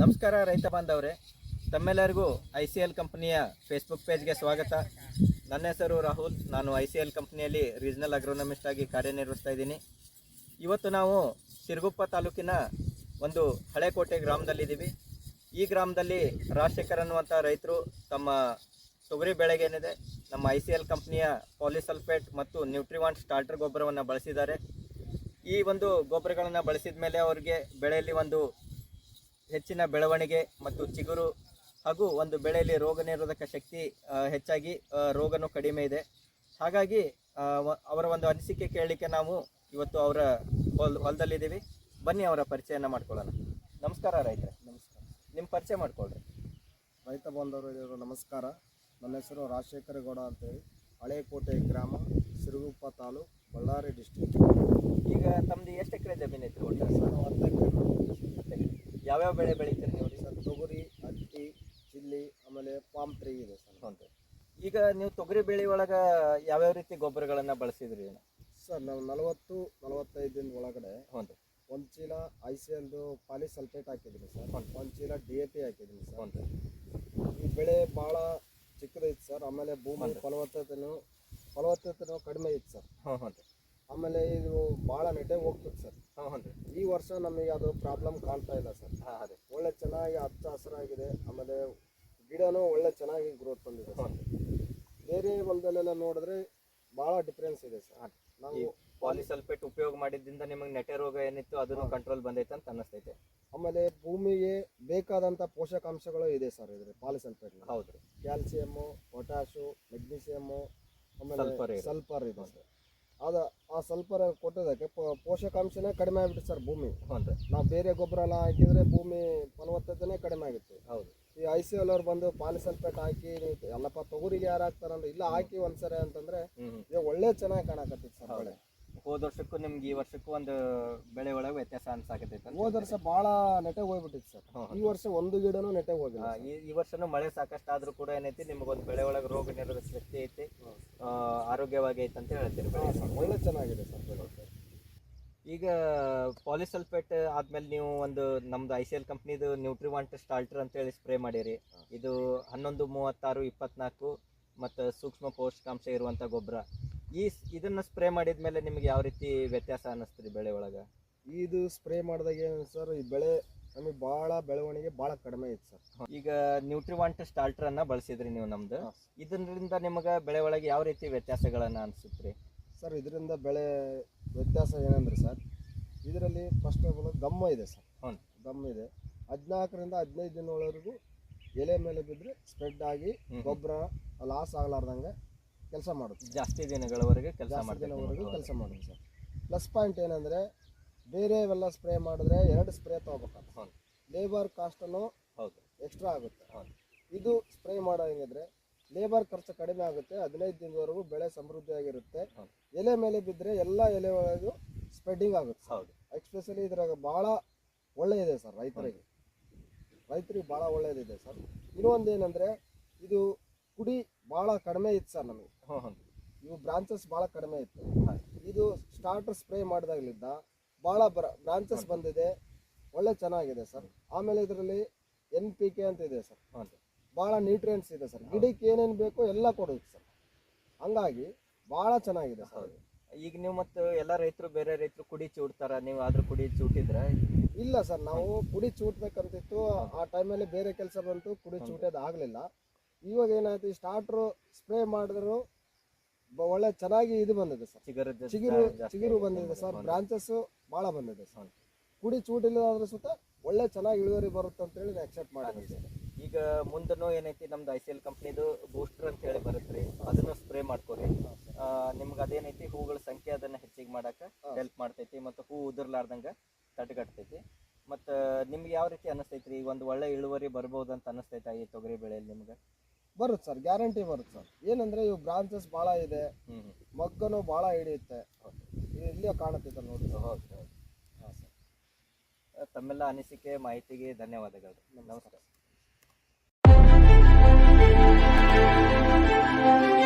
ನಮಸ್ಕಾರ ರೈತ ಬಾಂಧವರೇ. ತಮ್ಮೆಲ್ಲರಿಗೂ ಐ ಸಿ ಎಲ್ ಕಂಪ್ನಿಯ ಫೇಸ್ಬುಕ್ ಪೇಜ್ಗೆ ಸ್ವಾಗತ. ನನ್ನ ಹೆಸರು ರಾಹುಲ್. ನಾನು ಐ ಸಿ ಎಲ್ ಕಂಪ್ನಿಯಲ್ಲಿ ರೀಜನಲ್ ಅಗ್ರೋನಮಿಸ್ಟ್ ಆಗಿ ಕಾರ್ಯನಿರ್ವಹಿಸ್ತಾ ಇದ್ದೀನಿ. ಇವತ್ತು ನಾವು ಸಿರುಗುಪ್ಪ ತಾಲೂಕಿನ ಒಂದು ಹಳೆಕೋಟೆ ಗ್ರಾಮದಲ್ಲಿದ್ದೀವಿ. ಈ ಗ್ರಾಮದಲ್ಲಿ ರಾಜಶೇಖರ್ ಅನ್ನುವಂಥ ರೈತರು ತಮ್ಮ ತೊಗರಿ ಬೆಳೆಗೇನಿದೆ, ನಮ್ಮ ಐ ಸಿ ಎಲ್ ಕಂಪ್ನಿಯ ಪಾಲಿಸಲ್ಫೇಟ್ ಮತ್ತು ನ್ಯೂಟ್ರಿವಾಂಟ್ ಸ್ಟಾರ್ಟರ್ ಗೊಬ್ಬರವನ್ನು ಬಳಸಿದ್ದಾರೆ. ಈ ಒಂದು ಗೊಬ್ಬರಗಳನ್ನು ಬಳಸಿದ ಮೇಲೆ ಅವರಿಗೆ ಬೆಳೆಯಲ್ಲಿ ಒಂದು ಹೆಚ್ಚಿನ ಬೆಳವಣಿಗೆ ಮತ್ತು ಚಿಗುರು ಹಾಗೂ ಒಂದು ಬೆಳೆಯಲ್ಲಿ ರೋಗ ನಿರೋಧಕ ಶಕ್ತಿ ಹೆಚ್ಚಾಗಿ ರೋಗನೂ ಕಡಿಮೆ ಇದೆ. ಹಾಗಾಗಿ ಅವರ ಒಂದು ಅನಿಸಿಕೆ ಕೇಳಲಿಕ್ಕೆ ನಾವು ಇವತ್ತು ಅವರ ಹೊಲ್ ಹೊಲದಲ್ಲಿದ್ದೀವಿ. ಬನ್ನಿ ಅವರ ಪರಿಚಯನ ಮಾಡ್ಕೊಳ್ಳೋಣ. ನಮಸ್ಕಾರ ರೈತರೆ. ನಮಸ್ಕಾರ. ನಿಮ್ಮ ಪರಿಚಯ ಮಾಡ್ಕೊಳ್ರಿ. ರೈತ ಬಾಂಧವರಿಗೂ ನಮಸ್ಕಾರ. ನನ್ನ ಹೆಸರು ರಾಜಶೇಖರ ಗೌಡ ಅಂತೇಳಿ. ಹಳೇಕೋಟೆ ಗ್ರಾಮ ಸಿರುಗುಪ್ಪ ತಾಲೂಕು ಬಳ್ಳಾರಿ ಡಿಸ್ಟ್ರಿಕ್ಟ್ ಈಗ ತಮ್ಮದು ಎಷ್ಟು ಎಕರೆ ಜಮೀನು ಐತ್ರಿ ಒಟ್ಟು ಹತ್ತು ಎಕರೆ ಯಾವ್ಯಾವ ಬೆಳೆ ಬೆಳಿತೀರಿ ನೀವು? ಸರ್ ತೊಗರಿ ಹತ್ತಿ ಚಿಲ್ಲಿ ಆಮೇಲೆ ಪಾಮ್ ಟ್ರೀ ಇದೆ ಸರ್. ಹ್ಞೂ ಈಗ ನೀವು ತೊಗರಿ ಬೆಳೆ ಒಳಗೆ ಯಾವ್ಯಾವ ರೀತಿ ಗೊಬ್ಬರಗಳನ್ನು ಬಳಸಿದ್ರಿ? ಸರ್ ನಾವು ನಲವತ್ತು ನಲವತ್ತೈದು ದಿನ ಒಳಗಡೆ ಹ್ಞೂ ರೀ ಒಂದು ಚೀಲ ಐ ಸಿ ಎಲ್ದು ಪಾಲಿಸಲ್ಫೇಟ್ ಹಾಕಿದ್ದೀನಿ ಸರ್. ಒಂದು ಚೀಲ ಡಿ ಎ ಪಿ ಹಾಕಿದ್ದೀನಿ ಸರ್. ಹ್ಞೂ ಈ ಬೆಳೆ ಭಾಳ ಚಿಕ್ಕದೈತೆ ಸರ್. ಆಮೇಲೆ ಭೂಮಿ ಫಲವತ್ತತೆಯೂ ಫಲವತ್ತತೆನೂ ಕಡಿಮೆ ಐತೆ ಸರ್. ಹ್ಞೂ ಹ್ಞೂ ಆಮೇಲೆ ಇದು ಭಾಳ ನೆಟ್ಟೆ ಹೋಗ್ತದೆ ಸರ್. ಹ್ಞೂ ರೀ. ಈ ವರ್ಷ ನಮಗೆ ಅದು ಪ್ರಾಬ್ಲಮ್ ಕಾಣ್ತಾ ಇಲ್ಲ ಸರ್. ಹಾಂ ಅದೇ. ಒಳ್ಳೆ ಚೆನ್ನಾಗಿ ಹಚ್ಚ ಹಸಿರಾಗಿದೆ ಆಮೇಲೆ ಗಿಡನೂ ಒಳ್ಳೆ ಚೆನ್ನಾಗಿ ಗ್ರೋತ್ ಬಂದಿದೆ ಸರ್. ಬೇರೆ ಹೊಲದಲ್ಲೆಲ್ಲ ನೋಡಿದ್ರೆ ಭಾಳ ಡಿಫ್ರೆನ್ಸ್ ಇದೆ ಸರ್. ನಾವು ಪಾಲಿಸಲ್ಫೇಟ್ ಉಪಯೋಗ ಮಾಡಿದ್ರಿಂದ ನಿಮಗೆ ನೆಟೆ ರೋಗ ಏನಿತ್ತು ಅದನ್ನು ಕಂಟ್ರೋಲ್ ಬಂದೈತೆ ಅಂತ ಅನ್ನಿಸ್ತೈತೆ. ಆಮೇಲೆ ಭೂಮಿಗೆ ಬೇಕಾದಂಥ ಪೋಷಕಾಂಶಗಳು ಇದೆ ಸರ್ ಇದ್ರ ಪಾಲಿಸಲ್ಫೇಟ್ ಹೌದು ಕ್ಯಾಲ್ಸಿಯಮ್ಮು ಪೊಟ್ಯಾಶು ಮೆಗ್ನೀಷಿಯಮ್ಮು ಆಮೇಲೆ. ಸಲ್ಫರ್ ಇದೆ. ಸರ್. ಅದ ಆ ಸಲ್ಫರ್ ಕೊಟ್ಟದಕ್ಕೆ ಪೋಷಕಾಂಶನೇ ಕಡಿಮೆ ಆಗ್ಬಿಟ್ಟು ಸರ್ ಭೂಮಿ. ಹ್ಞೂ ನಾವು ಬೇರೆ ಗೊಬ್ಬರ ಎಲ್ಲ ಹಾಕಿದ್ರೆ ಭೂಮಿ ಫಲವತ್ತತೆನೇ ಕಡಿಮೆ ಆಗುತ್ತೆ. ಹೌದು. ಈ ಐ ಸಿ ಎಲ್ ಅವ್ರು ಬಂದು ಪಾಲಿಸಲ್ಪೇಟ್ ಹಾಕಿ ಎಲ್ಲಪ್ಪ ತೊಗರಿಗೆ ಯಾರು ಹಾಕ್ತಾರಂದ್ರೆ ಇಲ್ಲ ಹಾಕಿ ಒಂದ್ಸರಿ ಅಂತಂದ್ರೆ ಒಳ್ಳೆ ಚೆನ್ನಾಗಿ ಕಾಣಕತ್ತೈತೆ ಸರ್ ಬೆಳೆ. ಹೋದ ವರ್ಷಕ್ಕೂ ನಿಮ್ಗೆ ಈ ವರ್ಷಕ್ಕೂ ಒಂದು ಬೆಳೆ ಒಳಗೆ ವ್ಯತ್ಯಾಸ ಅನ್ಸಾಕತೈತೆ ಹೋದ ವರ್ಷ ಭಾಳ ನೆಟ್ಟಗೆ ಹೋಗ್ಬಿಟ್ಟಿತ್ತು ಸರ್. ಈ ವರ್ಷ ಒಂದು ಗಿಡನೂ ನೆಟ್ಟಗೆ ಹೋಗಿಲ್ಲ ಈ ಈ ವರ್ಷನೂ ಮಳೆ ಸಾಕಷ್ಟು ಆದ್ರೂ ಕೂಡ ಏನೈತಿ ನಿಮಗೊಂದು ಬೆಳೆ ಒಳಗೆ ರೋಗ ನಿರೋಧಕ ಶಕ್ತಿ ಐತಿ ಆರೋಗ್ಯವಾಗಿ ಐತೆ ಅಂತ ಹೇಳ್ತೀರಿ ಒಳ್ಳೆ ಚೆನ್ನಾಗಿದೆ ಸರ್ ಬೆಳೆ. ಈಗ ಪಾಲಿಸಲ್ಫೇಟ್ ಆದ್ಮೇಲೆ ನೀವು ಒಂದು ನಮ್ದು ಐ ಸಿ ಎಲ್ ಕಂಪ್ನಿದು ನ್ಯೂಟ್ರಿವಾಂಟ್ ಸ್ಟಾಲ್ಟರ್ ಅಂತೇಳಿ ಸ್ಪ್ರೇ ಮಾಡಿರಿ. ಇದು ಹನ್ನೊಂದು ಮೂವತ್ತಾರು ಇಪ್ಪತ್ನಾಲ್ಕು ಮತ್ತು ಸೂಕ್ಷ್ಮ ಪೋಷಕಾಂಶ ಇರುವಂಥ ಗೊಬ್ಬರ ಈ ಇದನ್ನ ಸ್ಪ್ರೇ ಮಾಡಿದ್ಮೇಲೆ ನಿಮ್ಗೆ ಯಾವ ರೀತಿ ವ್ಯತ್ಯಾಸ ಅನ್ನಿಸ್ತೀರಿ ಬೆಳೆ ಒಳಗೆ? ಇದು ಸ್ಪ್ರೇ ಮಾಡಿದಾಗ ಏನು ಸರ್ ಈ ಬೆಳೆ ನಮಗೆ ಭಾಳ ಬೆಳವಣಿಗೆ ಭಾಳ ಕಡಿಮೆ ಇತ್ತು ಸರ್ ಈಗ ನ್ಯೂಟ್ರಿವಾಂಟ್ ಸ್ಟಾಲ್ಟರ್ ಅನ್ನ ಬಳಸಿದ್ರಿ ನೀವು ನಮ್ದು. ಇದರಿಂದ ನಿಮಗೆ ಬೆಳೆ ಒಳಗೆ ಯಾವ ರೀತಿ ವ್ಯತ್ಯಾಸಗಳನ್ನ ಅನಿಸುತ್ತೆ ಸರ್ ಇದರಿಂದ ಬೆಳೆ ವ್ಯತ್ಯಾಸ ಏನಂದ್ರೆ ಸರ್ ಇದರಲ್ಲಿ ಫಸ್ಟ್ ಆಫ್ ಆಲ್ ಗಮ್ಮ ಇದೆ ಸರ್ ಹ್ಞೂ. ದಮ್ಮ ಇದೆ. ಹದಿನಾಲ್ಕರಿಂದ ಹದಿನೈದು ದಿನದವರೆಗೂ ಎಲೆ ಮೇಲೆ ಬಿದ್ದರೆ ಸ್ಪ್ರೆಡ್ ಆಗಿ. ಗೊಬ್ಬರ ಲಾಸ್ ಆಗಲಾರ್ದಂಗೆ ಕೆಲಸ ಮಾಡುತ್ತೆ ಜಾಸ್ತಿ ದಿನಗಳವರೆಗೆ ಕೆಲಸ ದಿನವರೆಗೂ ಕೆಲಸ ಮಾಡುತ್ತೆ ಸರ್. ಪ್ಲಸ್ ಪಾಯಿಂಟ್ ಏನಂದರೆ ಬೇರೆವೆಲ್ಲ ಸ್ಪ್ರೇ ಮಾಡಿದ್ರೆ ಎರಡು ಸ್ಪ್ರೇ ತೊಗೋಬೇಕಾಗುತ್ತೆ ಹೌದು. ಲೇಬರ್ ಕಾಸ್ಟನ್ನು ಹೌದು. ಎಕ್ಸ್ಟ್ರಾ ಆಗುತ್ತೆ. ಹೌದು. ಇದು ಸ್ಪ್ರೇ ಮಾಡೋ ಹೆಂಗಿದ್ರೆ ಲೇಬರ್ ಖರ್ಚು ಕಡಿಮೆ ಆಗುತ್ತೆ ಹದಿನೈದು ದಿನದವರೆಗೂ ಬೆಳೆ ಸಮೃದ್ಧಿಯಾಗಿರುತ್ತೆ. ಎಲೆ ಮೇಲೆ ಬಿದ್ದರೆ ಎಲ್ಲ ಎಲೆ ಒಳಗೂ ಸ್ಪ್ರೆಡ್ಡಿಂಗ್ ಆಗುತ್ತೆ ಹೌದು. ಎಕ್ಸ್ಪೆಷಲಿ ಇದ್ರಾಗ ಭಾಳ ಒಳ್ಳೆಯದಿದೆ ಸರ್ ರೈತರಿಗೆ. ರೈತರಿಗೆ ಭಾಳ ಒಳ್ಳೆಯದಿದೆ ಸರ್. ಇನ್ನೊಂದು ಏನಂದರೆ ಇದು ಕುಡಿ ಭಾಳ ಕಡಿಮೆ ಇತ್ತು ಸರ್ ನಮಗೆ. ಹಾಂ ಹಾಂ. ಇವು ಬ್ರಾಂಚಸ್ ಭಾಳ ಕಡಿಮೆ ಇತ್ತು. ಇದು ಸ್ಟಾರ್ಟರ್ ಸ್ಪ್ರೇ ಮಾಡಿದಾಗಲಿದ್ದ ಭಾಳ ಬ್ರ ಬ್ರಾಂಚಸ್ ಬಂದಿದೆ. ಒಳ್ಳೆ ಚೆನ್ನಾಗಿದೆ ಸರ್. ಆಮೇಲೆ ಇದರಲ್ಲಿ ಎನ್ ಪಿ ಕೆ ಅಂತ ಇದೆ ಸರ್. ಹಾಂ ಭಾಳ ನ್ಯೂಟ್ರಿಯೆಂಟ್ಸ್ ಇದೆ ಸರ್. ಗಿಡಕ್ಕೆ ಏನೇನು ಬೇಕೋ ಎಲ್ಲ ಕೊಡುತ್ತೆ ಸರ್. ಹಂಗಾಗಿ ಭಾಳ ಚೆನ್ನಾಗಿದೆ ಸರ್. ಈಗ ನೀವು ಮತ್ತು ಎಲ್ಲ ರೈತರು ಬೇರೆ ರೈತರು ಕುಡಿ ಚೂಡ್ತಾರ ನೀವು ಆದ್ರೂ ಕುಡಿ ಚೂಟಿದ್ರೆ? ಇಲ್ಲ ಸರ್ ನಾವು ಕುಡಿ ಚೂಟ್ಬೇಕಂತಿತ್ತು ಆ ಟೈಮಲ್ಲಿ ಬೇರೆ ಕೆಲಸ ಬಂತು ಕುಡಿ ಚೂಟೋದು ಆಗಲಿಲ್ಲ. ಇವಾಗ ಏನಾಯ್ತು ಸ್ಟಾರ್ಟ್ರು ಸ್ಪ್ರೇ ಮಾಡಿದ್ರು ಒಳ್ಳೆ ಚೆನ್ನಾಗಿ ಇದು ಬಂದಿದೆ ಸರ್. ಚಿಗುರು ಚಿಗುರು ಚಿಗುರು ಬಂದಿದೆ ಸರ್. ಬ್ರಾಂಚಸ್ಸು ಭಾಳ ಬಂದಿದೆ ಸರ್. ಕುಡಿ ಚೂಟಿಲ್ಲದಾದ್ರೂ ಸುತ್ತ ಒಳ್ಳೆ ಚೆನ್ನಾಗಿ ಇಳುವರಿ ಬರುತ್ತೆ ಅಂತ ಹೇಳಿ ಎಕ್ಸೆಪ್ಟ್ ಮಾಡಿದೆ ಸರ್. ಈಗ ಮುಂದನು ಏನೈತಿ ನಮ್ದು ಐ ಸಿ ಎಲ್ ಕಂಪ್ನಿದು ಬೂಸ್ಟರ್ ಅಂತ ಹೇಳಿ ಬರುತ್ತೆ ರೀ ಅದನ್ನು ಸ್ಪ್ರೇ ಮಾಡ್ಕೊರಿ ನಿಮ್ಗೆ ಅದೇನೈತಿ ಹೂಗಳ ಸಂಖ್ಯೆ ಅದನ್ನ ಹೆಚ್ಚಿಗೆ ಮಾಡಕ್ಕೆ ಹೆಲ್ಪ್ ಮಾಡ್ತೈತಿ ಮತ್ತು ಹೂ ಉದುರ್ಲಾರ್ದಂಗ ತಡೆಗಟ್ತೈತಿ. ಮತ್ತು ನಿಮ್ಗೆ ಯಾವ ರೀತಿ ಅನಿಸ್ತೈತಿ ಈಗ ಒಂದು ಒಳ್ಳೆ ಇಳುವರಿ ಬರ್ಬೋದು ಅಂತ ಅನಿಸ್ತೈತಿ ಈ ತೊಗರಿ ಬೆಳೆಯಲ್ಲಿ ನಿಮ್ಗೆ? ಬರುತ್ತೆ ಸರ್ ಗ್ಯಾರಂಟಿ ಬರುತ್ತೆ ಸರ್. ಏನಂದ್ರೆ ಇವು ಬ್ರಾಂಚಸ್ ಭಾಳ ಇದೆ ಮಗ್ಗನು ಭಾಳ ಹಿಡಿಯುತ್ತೆ. ಇದು ಇಲ್ಲೇ ಕಾಣುತ್ತೆ ನೋಡಿ ಸರ್. ಓಕೆ ಹೌದು ಹಾಂ ಸರ್. ತಮ್ಮೆಲ್ಲ ಅನಿಸಿಕೆ ಮಾಹಿತಿಗೆ ಧನ್ಯವಾದಗಳು ನಮಸ್ಕಾರ.